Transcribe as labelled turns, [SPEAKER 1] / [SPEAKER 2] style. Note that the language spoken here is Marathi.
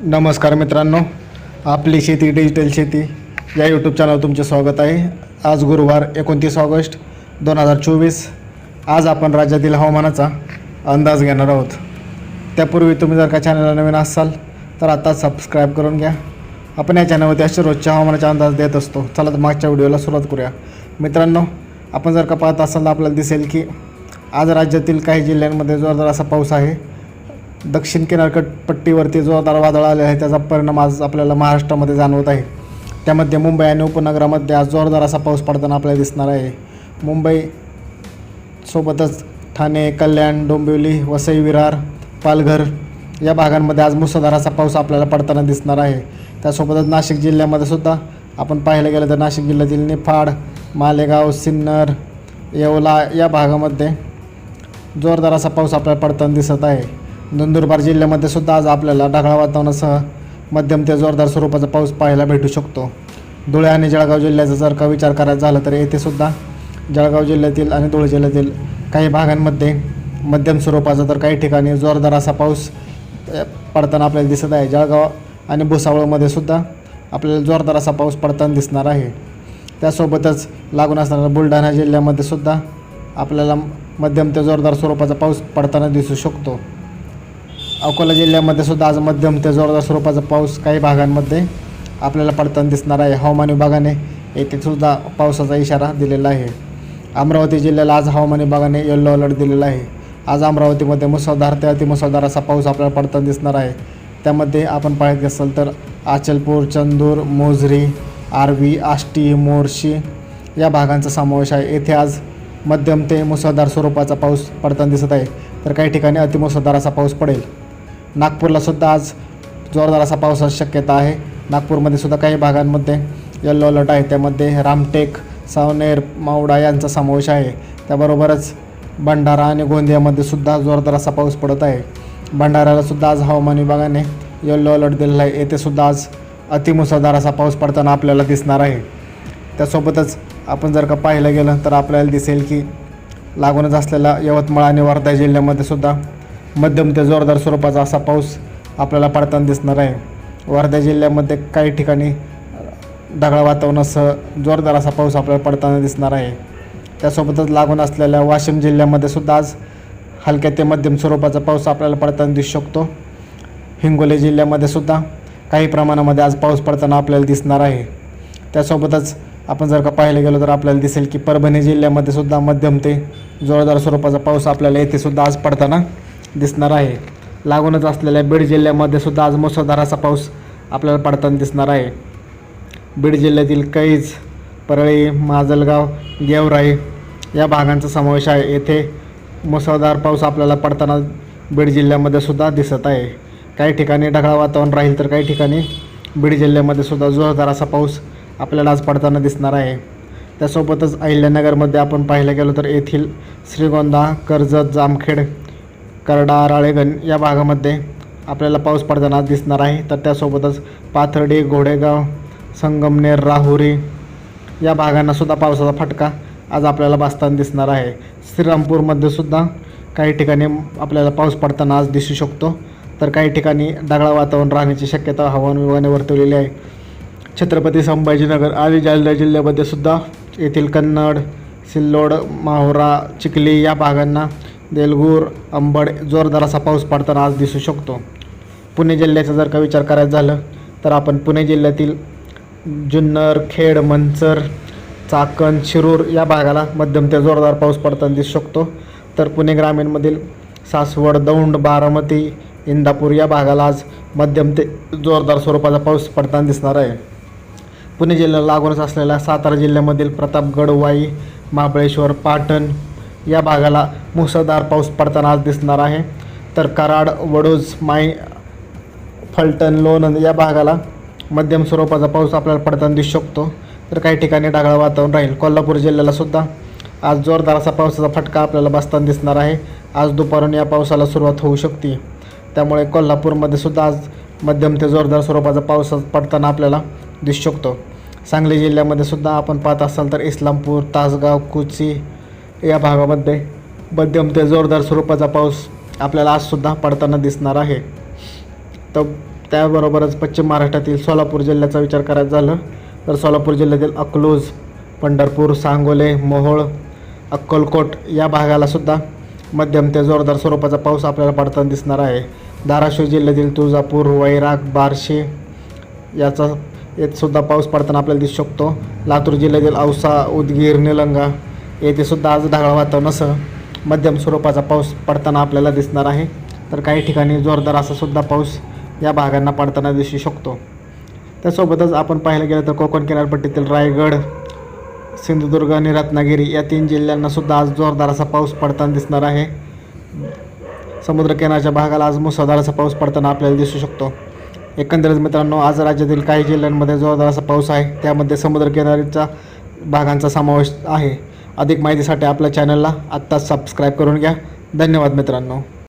[SPEAKER 1] नमस्कार मित्रांनो आपली शेती डिजिटल शेती या यूट्यूब चॅनलवर तुमचे स्वागत आहे. आज गुरुवार एकोणतीस ऑगस्ट दोन हजार चोवीस. आज आपण राज्यातील हवामानाचा अंदाज घेणार आहोत. त्यापूर्वी तुम्ही जर का चॅनलला नवीन असाल तर आता सबस्क्राईब करून घ्या. आपण या चॅनलवरती असे रोजच्या हवामानाचा अंदाज देत असतो. चला तर मागच्या व्हिडिओला सुरुवात करूया. मित्रांनो आपण जर का पाहत असाल तर आपल्याला दिसेल की आज राज्यातील काही जिल्ह्यांमध्ये जोरदार असा पाऊस आहे. दक्षिण किनारपट्टीवरती जोरदार वादळ आले आहे त्याचा परिणाम आज आपल्याला महाराष्ट्रामध्ये जाणवत आहे. त्यामध्ये मुंबई आणि उपनगरामध्ये आज जोरदार असा पाऊस पडताना आपल्याला दिसणार आहे. मुंबई सोबतच ठाणे कल्याण डोंबिवली वसई विरार पालघर या भागांमध्ये आज मुसळधार असा पाऊस आपल्याला पडताना दिसणार आहे. त्यासोबतच नाशिक जिल्ह्यामध्ये सुद्धा आपण पाहायला गेलं तर नाशिक जिल्ह्यातील निफाड मालेगाव सिन्नर येवला या भागामध्ये जोरदार असा पाऊस आपल्याला पडताना दिसत आहे. नंदुरबार जिल्ह्यामध्ये सुद्धा आज आपल्याला ढगाळ वातावरणासह मध्यम ते जोरदार स्वरूपाचा पाऊस पाहायला भेटू शकतो. धुळे आणि जळगाव जिल्ह्याचा जर का विचार करायचा झाला तर येथे सुद्धा जळगाव जिल्ह्यातील आणि धुळे जिल्ह्यातील काही भागांमध्ये मध्यम स्वरूपाचा तर काही ठिकाणी जोरदार असा पाऊस पडताना आपल्याला दिसत आहे. जळगाव आणि भुसावळमध्ये सुद्धा आपल्याला जोरदार असा पाऊस पडताना दिसणार आहे. त्यासोबतच लागून असणाऱ्या बुलढाणा जिल्ह्यामध्ये सुद्धा आपल्याला मध्यम ते जोरदार स्वरूपाचा पाऊस पडताना दिसू शकतो. अकोला जिल्ह्यामध्ये सुद्धा आज मध्यम ते जोरदार स्वरूपाचा पाऊस काही भागांमध्ये आपल्याला पडताना दिसणार आहे. हवामान विभागाने येथे सुद्धा पावसाचा इशारा दिलेला आहे. अमरावती जिल्ह्याला आज हवामान विभागाने येल्लो अलर्ट दिलेला आहे. आज अमरावतीमध्ये मुसळधार ते अतिमुसळधार असा पाऊस आपल्याला पडताना दिसणार आहे. त्यामध्ये आपण पाहत असाल तर आचलपूर चंदूर मोझरी आर्वी आष्टी मोर्शी या भागांचा समावेश आहे. येथे आज मध्यम ते मुसळधार स्वरूपाचा पाऊस पडताना दिसत आहे. तर काही ठिकाणी अतिमुसळधार असा पाऊस पडेल. नागपूरला सुद्धा आज जोरदार असा पावसाची शक्यता आहे. नागपूरमध्ये सुद्धा काही भागांमध्ये येल्लो अलर्ट आहे. त्यामध्ये रामटेक सावनेर मावडा यांचा समावेश आहे. त्याबरोबरच भंडारा आणि गोंदियामध्ये सुद्धा जोरदार असा पाऊस पडत आहे. भंडाऱ्याला सुद्धा आज हवामान विभागाने येल्लो अलर्ट दिलेला आहे. येथे सुद्धा आज अतिमुसळधार असा पाऊस पडताना आपल्याला दिसणार आहे. त्यासोबतच आपण जर का पाहायला गेलं तर आपल्याला दिसेल की लागूनच असलेला यवतमाळ आणि वर्धा जिल्ह्यामध्ये सुद्धा मध्यम ते जोरदार स्वरूपाचा असा पाऊस आपल्याला पडताना दिसणार आहे. वर्धा जिल्ह्यामध्ये काही ठिकाणी ढगाळ वातावरणासह जोरदार असा पाऊस आपल्याला पडताना दिसणार आहे. त्यासोबतच लागून असलेल्या वाशिम जिल्ह्यामध्ये सुद्धा आज हलक्या ते मध्यम स्वरूपाचा पाऊस आपल्याला पडताना दिसू शकतो. हिंगोली जिल्ह्यामध्ये सुद्धा काही प्रमाणामध्ये आज पाऊस पडताना आपल्याला दिसणार आहे. त्यासोबतच आपण जर का पाहायला गेलो तर आपल्याला दिसेल की परभणी जिल्ह्यामध्ये सुद्धा मध्यम ते जोरदार स्वरूपाचा पाऊस आपल्याला येथे सुद्धा आज पडताना दिसणार आहे. लागूनच असलेल्या बीड जिल्ह्यामध्ये सुद्धा आज मुसळधार असा पाऊस आपल्याला पडताना दिसणार आहे. बीड जिल्ह्यातील कैज परळी माजलगाव गेवराई या भागांचा समावेश आहे. येथे मुसळधार पाऊस आपल्याला पडताना बीड जिल्ह्यामध्ये सुद्धा दिसत आहे. काही ठिकाणी ढगाळ वातावरण राहील तर काही ठिकाणी बीड जिल्ह्यामध्ये सुद्धा जोरदार असा पाऊस आपल्याला आज पडताना दिसणार आहे. त्यासोबतच अहिल्यानगरमध्ये आपण पाहायला गेलो तर येथील श्रीगोंदा कर्जत जामखेड करडा राळेगण या भागामध्ये आपल्याला पाऊस पडताना आज दिसणार आहे. तर त्यासोबतच पाथर्डी घोडेगाव संगमनेर राहुरी या भागांनासुद्धा पावसाचा फटका आज आपल्याला बसताना दिसणार आहे. श्रीरामपूरमध्ये सुद्धा काही ठिकाणी आपल्याला पाऊस पडताना आज दिसू शकतो. तर काही ठिकाणी ढगाळ वातावरण राहण्याची शक्यता हवामान विभागाने वर्तवलेली आहे. छत्रपती संभाजीनगर आणि जालना जिल्ह्यामध्ये सुद्धा येथील कन्नड सिल्लोड माहुरा चिखली या भागांना देलगूर अंबड जोरदार असा पाऊस पडताना आज दिसू शकतो. पुणे जिल्ह्याचा जर का विचार करायचा झालं तर आपण पुणे जिल्ह्यातील जुन्नर खेड मंचर चाकण शिरूर या भागाला मध्यम ते जोरदार पाऊस पडताना दिसू शकतो. तर पुणे ग्रामीणमधील सासवड दौंड बारामती इंदापूर या भागाला आज मध्यम ते जोरदार स्वरूपाचा पाऊस पडताना दिसणार आहे. पुणे जिल्ह्याला लागूनच असलेल्या सातारा जिल्ह्यामधील प्रतापगड वाई महाबळेश्वर पाटण या भागाला मुसळधार पाऊस पडताना आज दिसणार आहे. तर कराड वडोज माय फलटण लोणंद या भागाला मध्यम स्वरूपाचा पाऊस आपल्याला पडताना दिसू शकतो. तर काही ठिकाणी ढगाळ वातावरण राहील. कोल्हापूर जिल्ह्याला सुद्धा आज जोरदार असा पावसाचा फटका आपल्याला बसताना दिसणार आहे. आज दुपारून या पावसाला सुरुवात होऊ शकते. त्यामुळे कोल्हापूरमध्ये सुद्धा आज मध्यम ते जोरदार स्वरूपाचा पाऊस पडताना आपल्याला दिसू शकतो. सांगली जिल्ह्यामध्ये सुद्धा आपण पाहत असाल तर इस्लामपूर तासगाव कुची या भागामध्ये मध्यम ते जोरदार स्वरूपाचा पाऊस आपल्याला आजसुद्धा पडताना दिसणार आहे. तर त्याबरोबरच पश्चिम महाराष्ट्रातील सोलापूर जिल्ह्याचा विचार करायचा झालं तर सोलापूर जिल्ह्यातील अकलूज पंढरपूर सांगोले मोहोळ अक्कलकोट या भागालासुद्धा मध्यम ते जोरदार स्वरूपाचा पाऊस आपल्याला पडताना दिसणार आहे. धाराशिव जिल्ह्यातील तुळजापूर वैराग बार्शी याचा येतसुद्धा पाऊस पडताना आपल्याला दिसू शकतो. लातूर जिल्ह्यातील औसा उदगीर निलंगा येथे सुद्धा आज ढगाळ वातावरणासह मध्यम स्वरूपाचा पाऊस पडताना आपल्याला दिसणार आहे. तर काही ठिकाणी जोरदार असा सुद्धा पाऊस या भागांना पडताना दिसू शकतो. त्यासोबतच आपण पाहायला गेलं तर कोकण किनारपट्टीतील रायगड सिंधुदुर्ग आणि रत्नागिरी या तीन जिल्ह्यांना सुद्धा आज जोरदार असा पाऊस पडताना दिसणार आहे. समुद्रकिनारच्या भागाला आज मुसळधार असा पाऊस पडताना आपल्याला दिसू शकतो. एकंदरीत मित्रांनो आज राज्यातील काही जिल्ह्यांमध्ये जोरदार असा पाऊस आहे. त्यामध्ये समुद्रकिनारीचा भागांचा समावेश आहे. अधिक माहितीसाठी आपल्या चॅनलला आत्ताच सबस्क्राईब करून घ्या. धन्यवाद मित्रांनो.